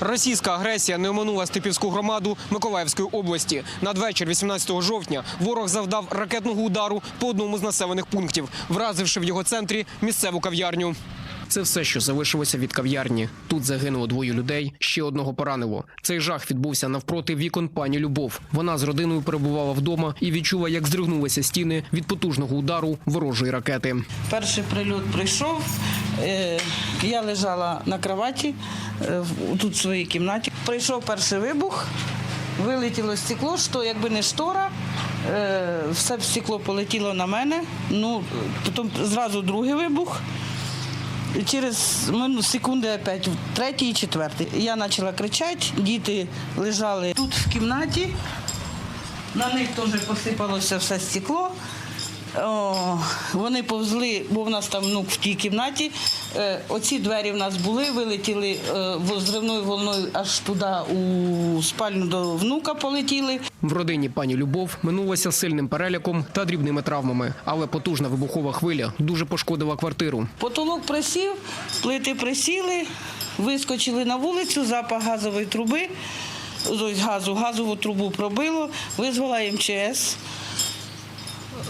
Російська агресія не оминула Степівську громаду Миколаївської області. Надвечір 18 жовтня ворог завдав ракетного удару по одному з населених пунктів, вразивши в його центрі місцеву кав'ярню. Це все, що залишилося від кав'ярні. Тут загинуло двоє людей, ще одного поранило. Цей жах відбувся навпроти вікон пані Любов. Вона з родиною перебувала вдома і відчула, як здригнулися стіни від потужного удару ворожої ракети. Перший прильот прийшов. Е, Я лежала на кроваті е, тут в своїй кімнаті. Прийшов перший вибух, вилетіло стекло, що якби не штора, е, все стекло полетіло на мене. Ну, потім зразу другий вибух. Через мину- секунди опять третій і четвертий. Я почала кричати, діти лежали тут в кімнаті. На них теж посипалося все стекло. О, вони повзли, бо в нас там внук в тій кімнаті. Е, оці двері в нас були, вилетіли е, зривною волною аж туди у спальню до внука полетіли. В родині пані Любов минулося сильним переляком та дрібними травмами, але потужна вибухова хвиля дуже пошкодила квартиру. Потолок присів, плити присіли, вискочили на вулицю, запах газової труби, газу, газову трубу пробило, визвала МЧС.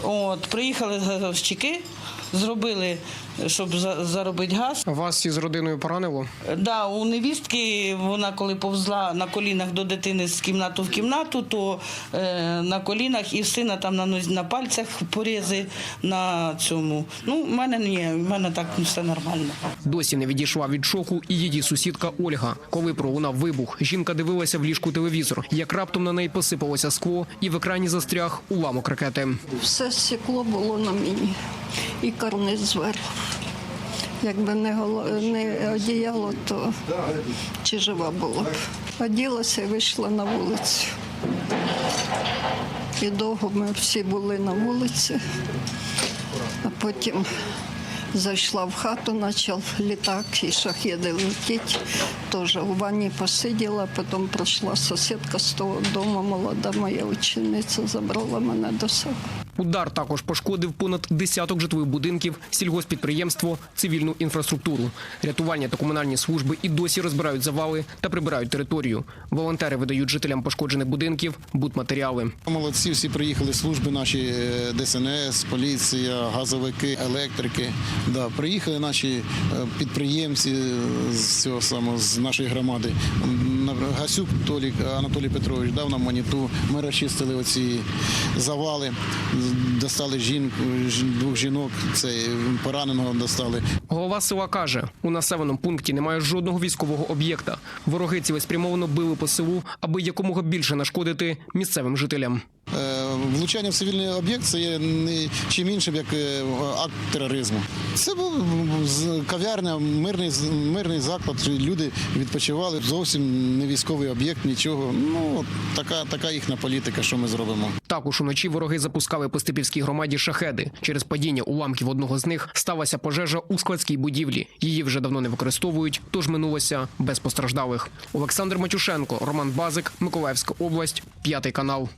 От, приїхали газовщики, зробили, щоб за- заробити газ. Вас із родиною поранило? Да, у невістки вона коли повзла на колінах до дитини з кімнату в кімнату, то е, на колінах і в сина там на, нозі- на пальцях порізи на цьому. Ну, в мене ні, в мене так все нормально. Досі не відійшла від шоку і її сусідка Ольга. Коли пролунав вибух, жінка дивилася в ліжку телевізор, як раптом на неї посипалося скло, і в екрані застряг уламок ракети. Все стекло було на мені і карниз зверху. Якби не, голо- не одіяло, то чи жива була б. Оділася і вийшла на вулицю. І довго ми всі були на вулиці, а потім зайшла в хату, почав літак і шахіди летіти. Теж у ванні посиділа, потім прийшла сусідка з того дому, молода моя учениця, забрала мене до себе. Удар також пошкодив понад десяток житлових будинків, сільгоспідприємство, цивільну інфраструктуру. Рятувальні та комунальні служби і досі розбирають завали та прибирають територію. Волонтери видають жителям пошкоджених будинків будматеріали. Молодці, всі приїхали служби наші е, ДСНС, поліція, газовики, електрики. Да, приїхали наші е, підприємці е, з цього самого з нашої громади. Гасюк Толік Анатолій Петрович дав нам моніту. Ми розчистили оці завали, достали жінку, жін- двох жінок, Це пораненого достали. Голова села каже, у населеному пункті немає жодного військового об'єкта. Вороги цілеспрямовано били по селу, аби якомога більше нашкодити місцевим жителям. Влучання в цивільний об'єкт це є не чим іншим, як е, акт тероризму. Це був кав'ярня, мирний, мирний заклад. Люди відпочивали. Зовсім не військовий об'єкт, нічого. Ну така, така їхня політика, що ми зробимо. Також уночі вороги запускали по Степівській громаді шахеди. Через падіння уламків одного з них сталася пожежа у складській будівлі. Її вже давно не використовують, тож минулося без постраждалих. Олександр Матюшенко, Роман Базик, Миколаївська область, п'ятий канал.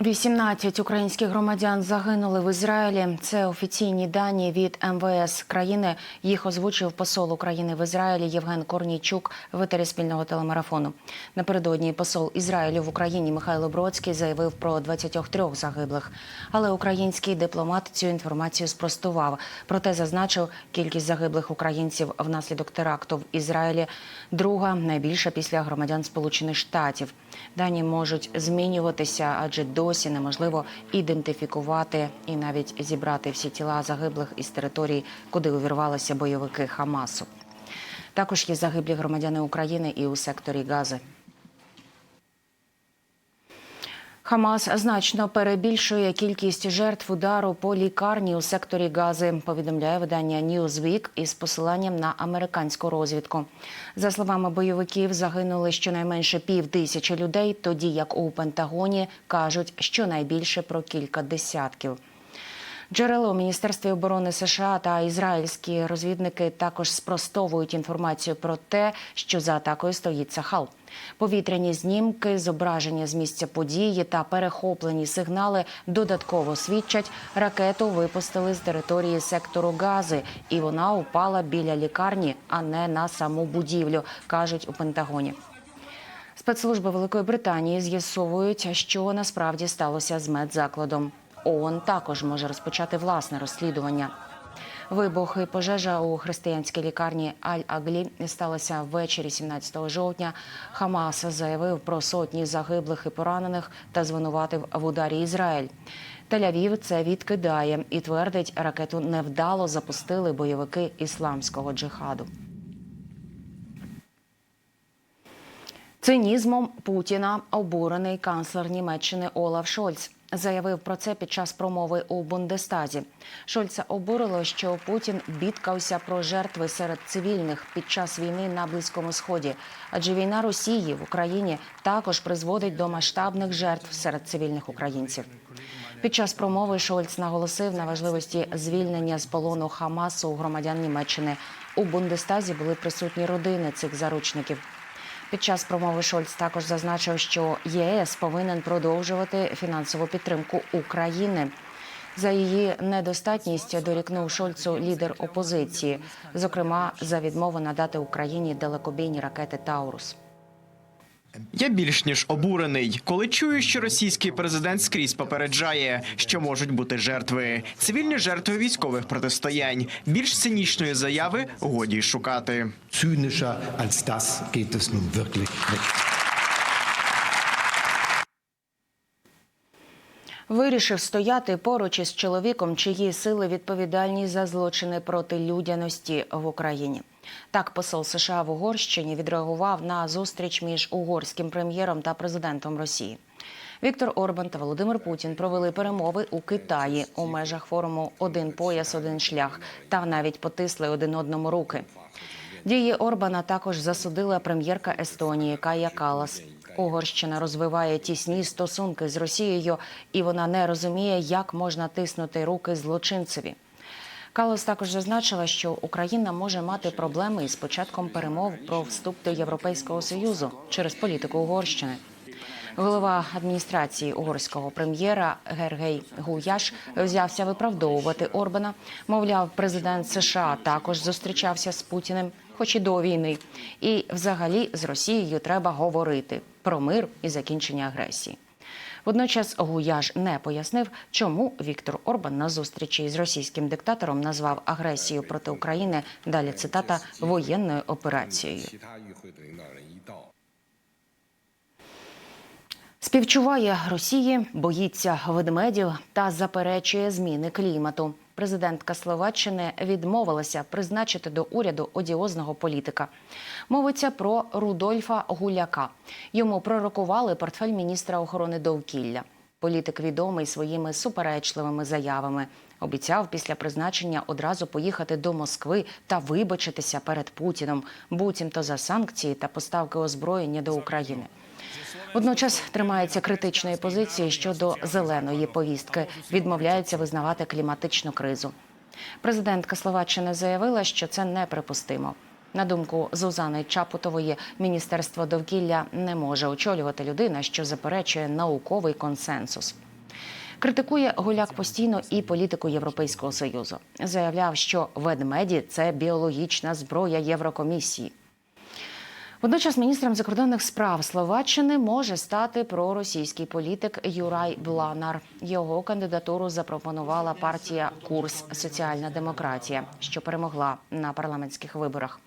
18 українських громадян загинули в Ізраїлі. Це офіційні дані від МВС країни. Їх озвучив посол України в Ізраїлі Євген Корнійчук в етері спільного телемарафону. Напередодні посол Ізраїлю в Україні Михайло Бродський заявив про 23 загиблих. Але український дипломат цю інформацію спростував. Проте зазначив, кількість загиблих українців внаслідок теракту в Ізраїлі друга найбільша після громадян Сполучених Штатів. Дані можуть змінюватися, адже досі неможливо ідентифікувати і навіть зібрати всі тіла загиблих із територій, куди увірвалися бойовики Хамасу. Також є загиблі громадяни України і у секторі Гази. Хамас значно перебільшує кількість жертв удару по лікарні у секторі Гази. Повідомляє видання Newsweek із посиланням на американську розвідку. За словами бойовиків, загинули щонайменше пів тисячі людей, тоді як у Пентагоні кажуть, що найбільше про кілька десятків. Джерела у міністерстві оборони США та ізраїльські розвідники також спростовують інформацію про те, що за атакою стоїть Сахал. Повітряні знімки, зображення з місця події та перехоплені сигнали додатково свідчать, ракету випустили з території сектору Гази, і вона упала біля лікарні, а не на саму будівлю, кажуть у Пентагоні. Спецслужби Великої Британії з'ясовують, що насправді сталося з медзакладом. ООН також може розпочати власне розслідування. Вибух і пожежа у християнській лікарні Аль-Аглі сталася ввечері 17 жовтня. Хамас заявив про сотні загиблих і поранених та звинуватив в ударі Ізраїль. Тель-Авів це відкидає і твердить, ракету невдало запустили бойовики ісламського джихаду. Цинізмом Путіна обурений канцлер Німеччини Олаф Шольц. Заявив про це під час промови у Бундестазі. Шольца обурило, що Путін бідкався про жертви серед цивільних під час війни на Близькому Сході. Адже війна Росії в Україні також призводить до масштабних жертв серед цивільних українців. Під час промови Шольц наголосив на важливості звільнення з полону Хамасу громадян Німеччини. У Бундестазі були присутні родини цих заручників. Під час промови Шольц також зазначив, що ЄС повинен продовжувати фінансову підтримку України. За її недостатність дорікнув Шольцу лідер опозиції, зокрема за відмову надати Україні далекобійні ракети Таурус. Я більш ніж обурений, коли чую, що російський президент скрізь попереджає, що можуть бути жертви, цивільні жертви військових протистоянь. Більш цинічної заяви годі й шукати. zynischer als das geht es nun wirklich nicht. Вирішив стояти поруч із чоловіком, чиї сили відповідальні за злочини проти людяності в Україні. Так, посол США в Угорщині відреагував на зустріч між угорським прем'єром та президентом Росії. Віктор Орбан та Володимир Путін провели перемови у Китаї у межах форуму Один пояс, один шлях та навіть потисли один одному руки. Дії Орбана також засудила прем'єрка Естонії Кая Калас. Угорщина розвиває тісні стосунки з Росією, і вона не розуміє, як можна тиснути руки злочинцеві. Калас також зазначила, що Україна може мати проблеми із початком перемов про вступ до Європейського союзу через політику Угорщини. Голова адміністрації угорського прем'єра Гергей Гуяш взявся виправдовувати Орбана. Мовляв, президент США також зустрічався з Путіним, хоч і до війни. І, взагалі, з Росією треба говорити про мир і закінчення агресії. Водночас Гуяж не пояснив, чому Віктор Орбан на зустрічі з російським диктатором назвав агресію проти України. Далі цитата воєнною операцією. Співчуває Росії, боїться ведмедів та заперечує зміни клімату. Президентка Словаччини відмовилася призначити до уряду одіозного політика. Мовиться про Рудольфа Гуляка. Йому пророкували портфель міністра охорони довкілля. Політик відомий своїми суперечливими заявами. Обіцяв після призначення одразу поїхати до Москви та вибачитися перед Путіном, буцімто за санкції та поставки озброєння до України. Водночас тримається критичної позиції щодо зеленої повістки, відмовляється визнавати кліматичну кризу. Президентка Словаччини заявила, що це неприпустимо. На думку Зузани Чапутової, міністерство довкілля не може очолювати людина, що заперечує науковий консенсус. Критикує Гуляк постійно і політику Європейського союзу. Заявляв, що ведмеді це біологічна зброя Єврокомісії. Водночас міністром закордонних справ Словаччини може стати проросійський політик Юрай Бланар. Його кандидатуру запропонувала партія Курс Соціальна демократія, що перемогла на парламентських виборах.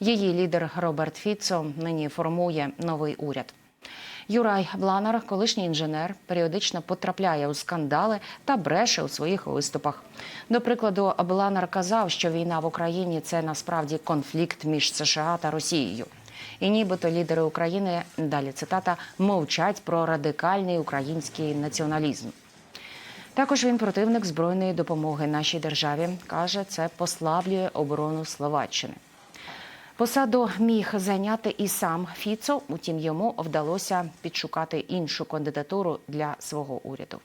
Її лідер Роберт Фіцо нині формує новий уряд. Юрай Бланар, колишній інженер, періодично потрапляє у скандали та бреше у своїх виступах. До прикладу, Бланар казав, що війна в Україні це насправді конфлікт між США та Росією. І нібито лідери України далі цитата мовчать про радикальний український націоналізм. Також він противник збройної допомоги нашій державі. каже, це послаблює оборону Словаччини. Посаду міг зайняти і сам Фіцо, утім йому вдалося підшукати іншу кандидатуру для свого уряду.